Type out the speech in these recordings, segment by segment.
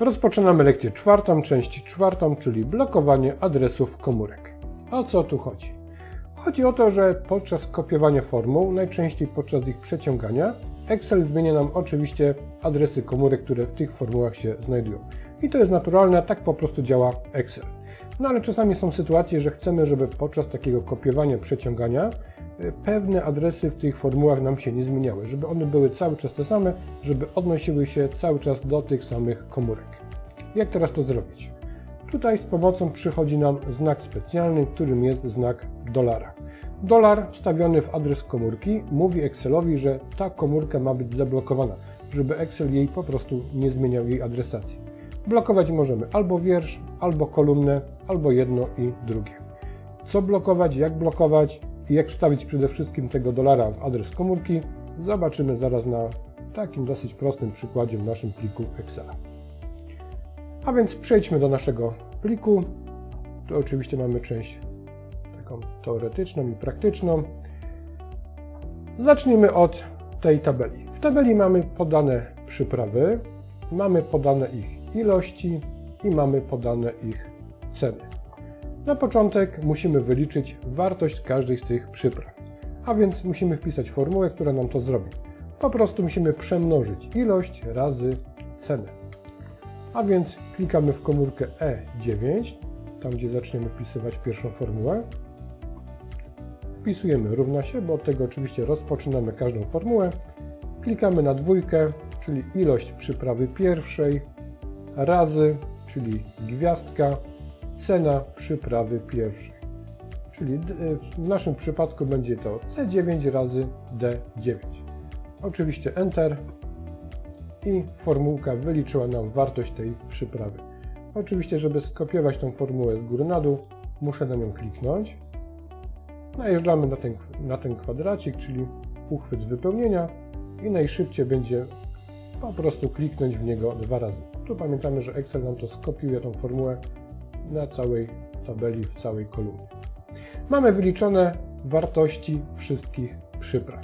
Rozpoczynamy lekcję czwartą, część czwartą, czyli blokowanie adresów komórek. O co tu chodzi? Chodzi o to, że podczas kopiowania formuł, najczęściej podczas ich przeciągania, Excel zmienia nam oczywiście adresy komórek, które w tych formułach się znajdują. I to jest naturalne, tak po prostu działa Excel. No ale czasami są sytuacje, że chcemy, żeby podczas takiego kopiowania, przeciągania pewne adresy w tych formułach nam się nie zmieniały, żeby one były cały czas te same, żeby odnosiły się cały czas do tych samych komórek. Jak teraz to zrobić? Tutaj z pomocą przychodzi nam znak specjalny, którym jest znak dolara. Dolar wstawiony w adres komórki mówi Excelowi, że ta komórka ma być zablokowana, żeby Excel jej po prostu nie zmieniał jej adresacji. Blokować możemy albo wiersz, albo kolumnę, albo jedno i drugie. Co blokować, jak blokować i jak wstawić przede wszystkim tego dolara w adres komórki, zobaczymy zaraz na takim dosyć prostym przykładzie w naszym pliku Excela. A więc przejdźmy do naszego pliku. Tu oczywiście mamy część taką teoretyczną i praktyczną. Zacznijmy od tej tabeli. W tabeli mamy podane przyprawy, mamy podane ich ilości i mamy podane ich ceny. Na początek musimy wyliczyć wartość każdej z tych przypraw, a więc musimy wpisać formułę, która nam to zrobi. Po prostu musimy przemnożyć ilość razy cenę. A więc klikamy w komórkę E9, tam gdzie zaczniemy wpisywać pierwszą formułę. Wpisujemy równa się, bo od tego oczywiście rozpoczynamy każdą formułę. Klikamy na dwójkę, czyli ilość przyprawy pierwszej, razy, czyli gwiazdka, cena przyprawy pierwszej. Czyli d- w naszym przypadku będzie to C9 razy D9. Oczywiście Enter i formułka wyliczyła nam wartość tej przyprawy. Oczywiście, żeby skopiować tą formułę z góry na dół, muszę na nią kliknąć. Najeżdżamy na ten, na ten kwadracik, czyli uchwyt wypełnienia i najszybciej będzie po prostu kliknąć w niego dwa razy. Tu pamiętamy, że Excel nam to skopiuje tą formułę na całej tabeli, w całej kolumnie. Mamy wyliczone wartości wszystkich przypraw.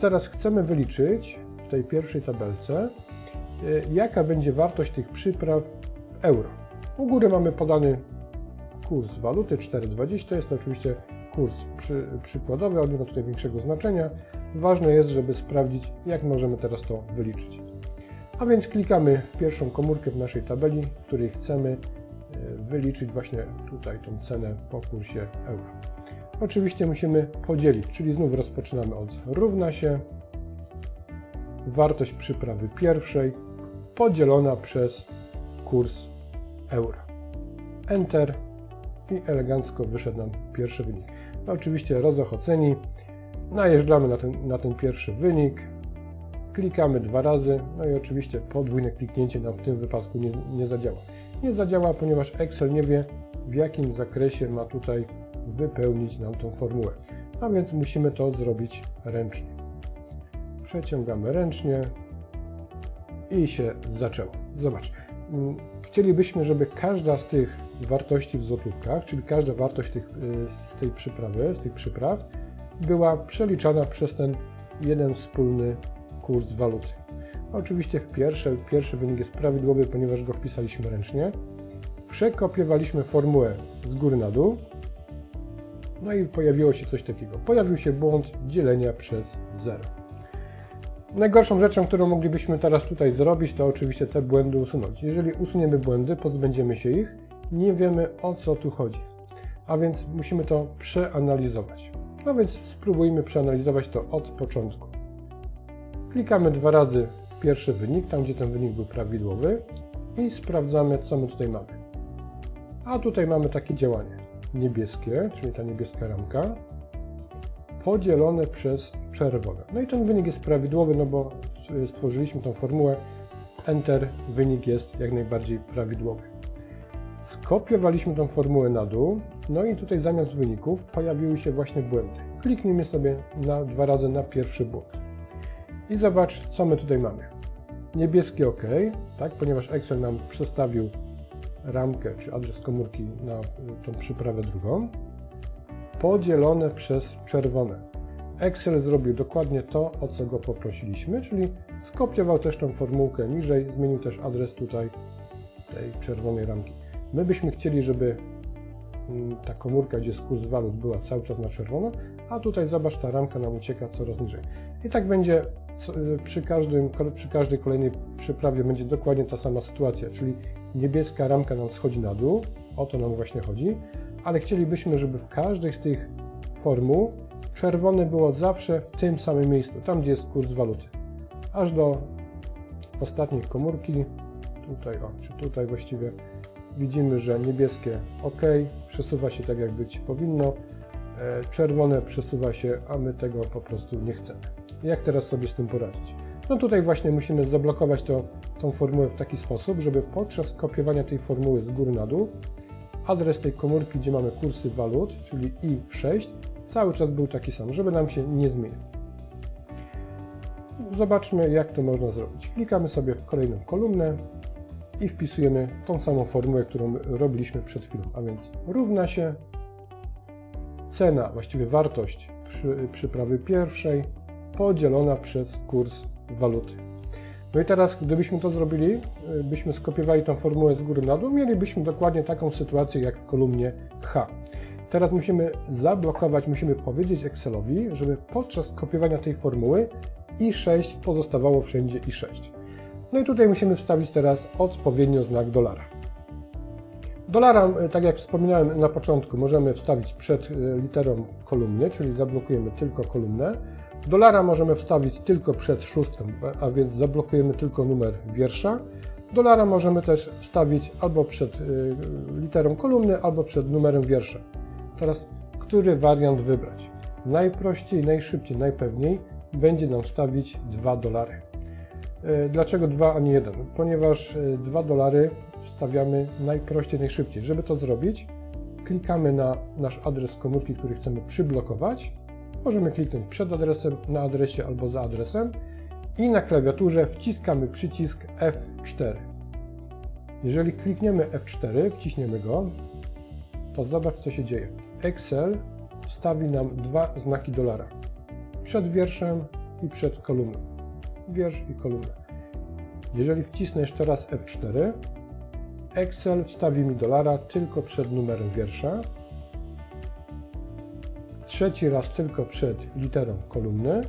Teraz chcemy wyliczyć w tej pierwszej tabelce, y, jaka będzie wartość tych przypraw w euro. U góry mamy podany kurs waluty 4,20. Jest to oczywiście kurs przy, przykładowy, on nie ma tutaj większego znaczenia. Ważne jest, żeby sprawdzić, jak możemy teraz to wyliczyć. A więc klikamy w pierwszą komórkę w naszej tabeli, w której chcemy wyliczyć właśnie tutaj tą cenę po kursie euro. Oczywiście musimy podzielić, czyli znów rozpoczynamy od równa się wartość przyprawy pierwszej podzielona przez kurs euro. Enter i elegancko wyszedł nam pierwszy wynik. No oczywiście rozochoceni, najeżdżamy na ten, na ten pierwszy wynik, klikamy dwa razy, no i oczywiście podwójne kliknięcie nam w tym wypadku nie, nie zadziała. Nie zadziała, ponieważ Excel nie wie w jakim zakresie ma tutaj wypełnić nam tą formułę. A więc musimy to zrobić ręcznie. Przeciągamy ręcznie i się zaczęło. Zobacz, mm, chcielibyśmy, żeby każda z tych wartości w złotówkach, czyli każda wartość tych, y, z tej przyprawy, z tych przypraw, była przeliczana przez ten jeden wspólny kurs waluty. Oczywiście w pierwsze, pierwszy wynik jest prawidłowy, ponieważ go wpisaliśmy ręcznie. Przekopiowaliśmy formułę z góry na dół. No i pojawiło się coś takiego. Pojawił się błąd dzielenia przez 0. Najgorszą rzeczą, którą moglibyśmy teraz tutaj zrobić, to oczywiście te błędy usunąć. Jeżeli usuniemy błędy, pozbędziemy się ich, nie wiemy o co tu chodzi. A więc musimy to przeanalizować. No więc spróbujmy przeanalizować to od początku. Klikamy dwa razy pierwszy wynik, tam gdzie ten wynik był prawidłowy i sprawdzamy, co my tutaj mamy. A tutaj mamy takie działanie. Niebieskie, czyli ta niebieska ramka, podzielone przez czerwone. No i ten wynik jest prawidłowy, no bo stworzyliśmy tą formułę. Enter, wynik jest jak najbardziej prawidłowy. Skopiowaliśmy tą formułę na dół, no i tutaj zamiast wyników pojawiły się właśnie błędy. Kliknijmy sobie na, dwa razy na pierwszy błąd. I zobacz, co my tutaj mamy. Niebieskie OK, tak, ponieważ Excel nam przestawił ramkę czy adres komórki na y, tą przyprawę drugą, podzielone przez czerwone. Excel zrobił dokładnie to, o co go poprosiliśmy, czyli skopiował też tą formułkę niżej, zmienił też adres tutaj tej czerwonej ramki. My byśmy chcieli, żeby mm, ta komórka, gdzie jest kurs walut, była cały czas na czerwono, a tutaj zobacz, ta ramka nam ucieka coraz niżej. I tak będzie przy, każdym, przy każdej kolejnej przyprawie będzie dokładnie ta sama sytuacja, czyli niebieska ramka nam schodzi na dół, o to nam właśnie chodzi, ale chcielibyśmy, żeby w każdej z tych formuł czerwone było zawsze w tym samym miejscu, tam gdzie jest kurs waluty, aż do ostatniej komórki, tutaj, o, czy tutaj właściwie, widzimy, że niebieskie OK, przesuwa się tak jak być powinno, e, czerwone przesuwa się, a my tego po prostu nie chcemy. Jak teraz sobie z tym poradzić? No tutaj właśnie musimy zablokować to, tą formułę w taki sposób, żeby podczas kopiowania tej formuły z góry na dół adres tej komórki, gdzie mamy kursy walut, czyli I6, cały czas był taki sam, żeby nam się nie zmienił. Zobaczmy, jak to można zrobić. Klikamy sobie w kolejną kolumnę i wpisujemy tą samą formułę, którą robiliśmy przed chwilą, a więc równa się cena, właściwie wartość przy, przyprawy pierwszej podzielona przez kurs waluty. No i teraz, gdybyśmy to zrobili, y, byśmy skopiowali tą formułę z góry na dół, mielibyśmy dokładnie taką sytuację jak w kolumnie H. Teraz musimy zablokować, musimy powiedzieć Excelowi, żeby podczas kopiowania tej formuły i6 pozostawało wszędzie i6. No i tutaj musimy wstawić teraz odpowiednio znak dolara. Dolara, y, tak jak wspominałem na początku, możemy wstawić przed y, literą kolumny, czyli zablokujemy tylko kolumnę. Dolara możemy wstawić tylko przed szóstką, a więc zablokujemy tylko numer wiersza. Dolara możemy też wstawić albo przed y, literą kolumny, albo przed numerem wiersza. Teraz, który wariant wybrać? Najprościej, najszybciej, najpewniej będzie nam wstawić 2 dolary. Y, Dlaczego 2, a nie 1? Ponieważ 2 dolary wstawiamy najprościej, najszybciej. Żeby to zrobić, klikamy na nasz adres komórki, który chcemy przyblokować. Możemy kliknąć przed adresem, na adresie albo za adresem i na klawiaturze wciskamy przycisk F4. Jeżeli klikniemy F4, wciśniemy go, to zobacz co się dzieje. Excel wstawi nam dwa znaki dolara. Przed wierszem i przed kolumną. Wiersz i kolumna. Jeżeli wcisnę jeszcze raz F4, Excel wstawi mi dolara tylko przed numerem wiersza, trzeci raz tylko przed literą kolumny,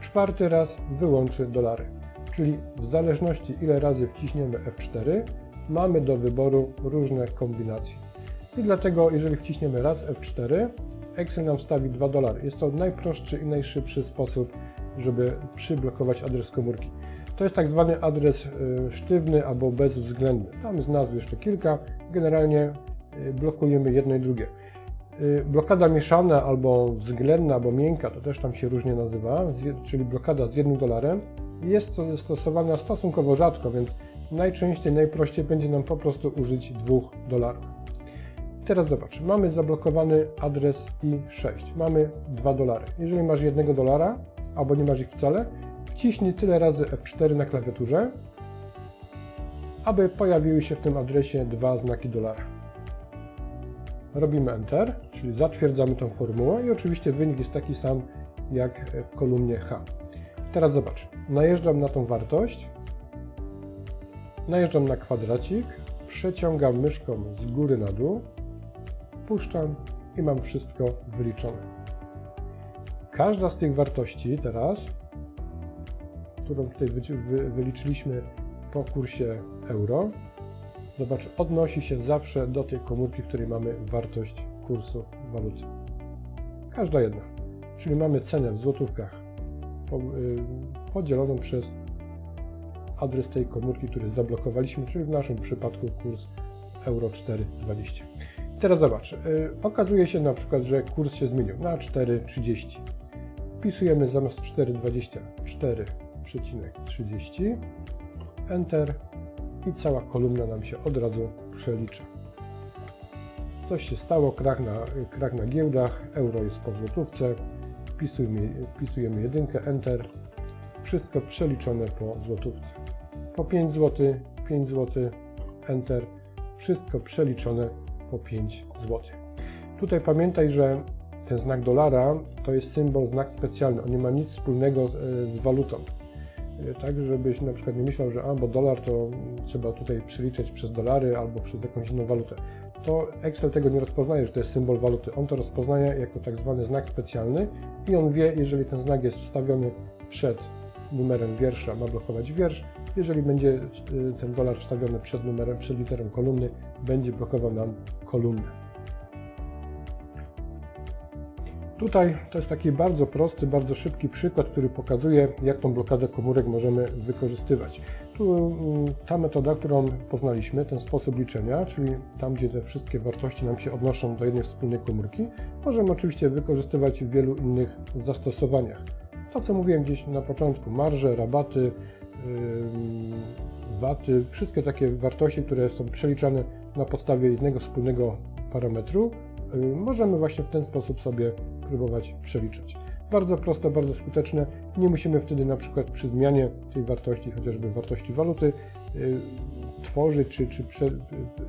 czwarty raz wyłączy dolary. Czyli w zależności ile razy wciśniemy F4, mamy do wyboru różne kombinacje. I dlatego, jeżeli wciśniemy raz F4, Excel nam wstawi 2 dolary. Jest to najprostszy i najszybszy sposób, żeby przyblokować adres komórki. To jest tak zwany adres y, sztywny albo bezwzględny. Tam jest nazw jeszcze kilka. Generalnie y, blokujemy jedno i drugie. Y, Blokada mieszana albo względna, albo miękka, to też tam się różnie nazywa, czyli blokada z jednym dolarem. Jest to stosowana stosunkowo rzadko, więc najczęściej, najprościej będzie nam po prostu użyć 2 dolarów. Teraz zobacz, mamy zablokowany adres I6, mamy 2 dolary. Jeżeli masz 1 dolara, albo nie masz ich wcale, wciśnij tyle razy F4 na klawiaturze, aby pojawiły się w tym adresie dwa znaki dolara. Robimy Enter, czyli zatwierdzamy tą formułę i oczywiście wynik jest taki sam jak w kolumnie H. Teraz zobacz, najeżdżam na tą wartość, najeżdżam na kwadracik, przeciągam myszką z góry na dół, puszczam i mam wszystko wyliczone. Każda z tych wartości teraz, którą tutaj wyliczyliśmy po kursie euro, zobacz, odnosi się zawsze do tej komórki, w której mamy wartość kursu waluty. Każda jedna. Czyli mamy cenę w złotówkach y, podzieloną przez adres tej komórki, który zablokowaliśmy, czyli w naszym przypadku kurs euro 4,20. I Teraz zobacz, y, okazuje się na przykład, że kurs się zmienił na 4,30. Wpisujemy zamiast 4,20 4,30, Enter i cała kolumna nam się od razu przelicza. Coś się stało, krach na, krach na giełdach, euro jest po złotówce, wpisujemy, wpisujemy jedynkę, Enter, wszystko przeliczone po złotówce. Po 5 zł, 5 zł, Enter, wszystko przeliczone po 5 zł. Tutaj pamiętaj, że ten znak dolara to jest symbol, znak specjalny. On nie ma nic wspólnego e, z walutą. E, Tak, żebyś na przykład nie myślał, że a, bo dolar to trzeba tutaj przeliczać przez dolary albo przez jakąś inną walutę. To Excel tego nie rozpoznaje, że to jest symbol waluty. On to rozpoznaje jako tak zwany znak specjalny i on wie, jeżeli ten znak jest wstawiony przed numerem wiersza, ma blokować wiersz. Jeżeli będzie y, ten dolar wstawiony przed numerem, przed literą kolumny, będzie blokował nam kolumnę. Tutaj to jest taki bardzo prosty, bardzo szybki przykład, który pokazuje, jak tą blokadę komórek możemy wykorzystywać. Tu mm, ta metoda, którą poznaliśmy, ten sposób liczenia, czyli tam, gdzie te wszystkie wartości nam się odnoszą do jednej wspólnej komórki, możemy oczywiście wykorzystywać w wielu innych zastosowaniach. To, co mówiłem gdzieś na początku, marże, rabaty, waty, wszystkie takie wartości, które są przeliczane na podstawie jednego wspólnego parametru, możemy właśnie w ten sposób sobie próbować przeliczyć. Bardzo proste, bardzo skuteczne. Nie musimy wtedy na przykład przy zmianie tej wartości, chociażby wartości waluty, y, tworzyć czy, czy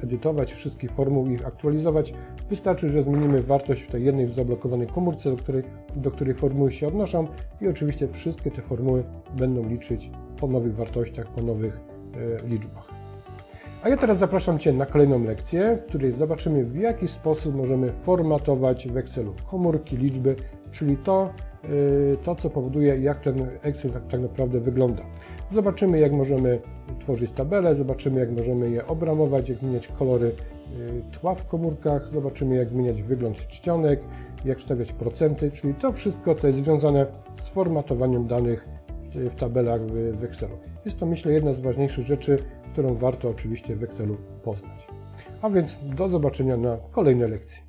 edytować wszystkich formuł i ich aktualizować. Wystarczy, że zmienimy wartość w tej jednej zablokowanej komórce, do której, do której formuły się odnoszą i oczywiście wszystkie te formuły będą liczyć po nowych wartościach, po nowych y, liczbach. A ja teraz zapraszam Cię na kolejną lekcję, w której zobaczymy w jaki sposób możemy formatować w Excelu komórki, liczby, czyli to, yy, to co powoduje jak ten Excel tak, tak naprawdę wygląda. Zobaczymy jak możemy tworzyć tabele, zobaczymy jak możemy je obramować, jak zmieniać kolory yy, tła w komórkach, zobaczymy jak zmieniać wygląd czcionek, jak wstawiać procenty, czyli to wszystko to jest związane z formatowaniem danych w- w tabelach w Excelu. Jest to myślę jedna z ważniejszych rzeczy, którą warto oczywiście w Excelu poznać. A więc do zobaczenia na kolejnej lekcji.